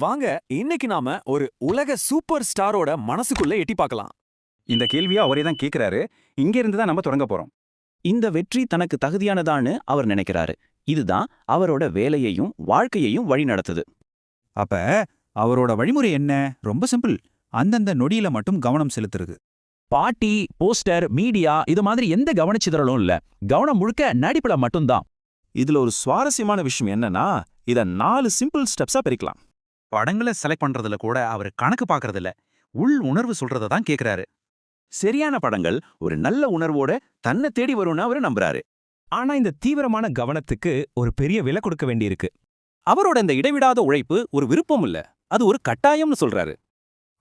வாங்க இன்னைக்கு நாம ஒரு உலக சூப்பர் ஸ்டாரோட மனசுக்குள்ள எட்டி பார்க்கலாம். இந்த கேள்வியை அவரே தான் கேட்கிறாரு இங்க இருந்து தான் நம்ம தொடங்க போறோம். இந்த வெற்றி தனக்கு தகுதியானதான்னு அவர் நினைக்கிறாரு. இதுதான் அவரோட வேலையையும் வாழ்க்கையையும் வழிநடத்துது அப்ப அவரோட வழிமுறை என்ன? ரொம்ப சிம்பிள். அந்தந்த நொடியில மட்டும் கவனம் செலுத்துறது. பாட்டி போஸ்டர் மீடியா இது மாதிரி எந்த கவனச்சிதறலும் இல்ல. கவனம் முழுக்க நடிப்புல மட்டும்தான். இதுல ஒரு சுவாரஸ்யமான விஷயம் என்னன்னா இத நாலு சிம்பிள் ஸ்டெப்ஸா பிரிக்கலாம். படங்களை செலக்ட் பண்றதுல கூட அவர் கணக்கு பாக்குறதில்ல. உள் உணர்வு சொல்றத தான் கேக்குறாரு. சரியான படங்கள் ஒரு நல்ல உணர்வோட தன்னை தேடி வரும்னு அவரு நம்புறாரு. ஆனா இந்த தீவிரமான கவனத்துக்கு ஒரு பெரிய விலை கொடுக்க வேண்டியிருக்கு. அவரோட இந்த இடைவிடாத உழைப்பு ஒரு விருப்பம் இல்ல. அது ஒரு கட்டாயம்னு சொல்றாரு.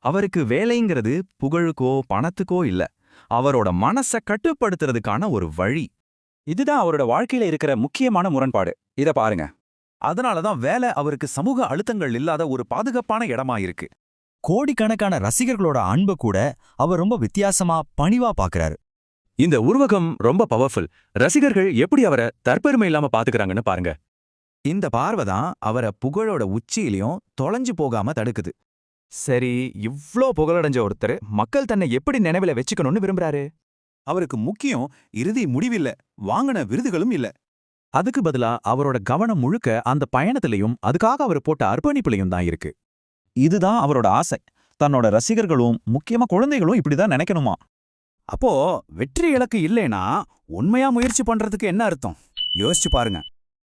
அவருக்கு வேலைங்கிறது புகழுக்கோ பணத்துக்கோ இல்ல. அவரோட மனச கட்டுப்படுத்துறதுக்கான ஒரு வழி. இதுதான் அவரோட வாழ்க்கையில இருக்கிற முக்கியமான முரண்பாடு. இத பாருங்க. அதனால தான் வேலை அவருக்கு சமூக அழுத்தங்கள் இல்லாத ஒரு பாதுகாப்பான இடமா இருக்கு கோடிக்கணக்கான ரசிகர்களோட அன்பு கூட அவர் ரொம்ப வித்தியாசமா பணிவா பாக்குறாரு. இந்த உருவகம் ரொம்ப பவர்ஃபுல் ரசிகர்கள் எப்படி அவரை தற்பெருமை இல்லாம பாத்துக்கறாங்கன்னு பாருங்க. இந்த பார்வை தான் அவரை புகழோட உச்சியிலையும் தொலைஞ்சு போகாம தடுக்குது. சரி இவ்ளோ புகழடைஞ்ச ஒருத்தர் மக்கள் தன்னை எப்படி நினைவுல வச்சுக்கணும்னு விரும்புறாரு? அவருக்கு முக்கியம் இறுதி முடிவில்ல வாங்கின விருதுகளும் இல்ல. அதுக்கு பதிலா அவரோட கவனம் முழுக்க அந்த பயணத்திலையும் அதுக்காக அவர் போட்ட அர்ப்பணிப்புலையும் தான் இருக்கு. இதுதான் அவரோட ஆசை. தன்னோட ரசிகர்களும் முக்கியமா குழந்தைகளும் இப்படிதான் நினைக்கணுமா? அப்போ வெற்றி இலக்கு இல்லைனா உண்மையா முயற்சி பண்றதுக்கு என்ன அர்த்தம்? யோசிச்சு பாருங்க.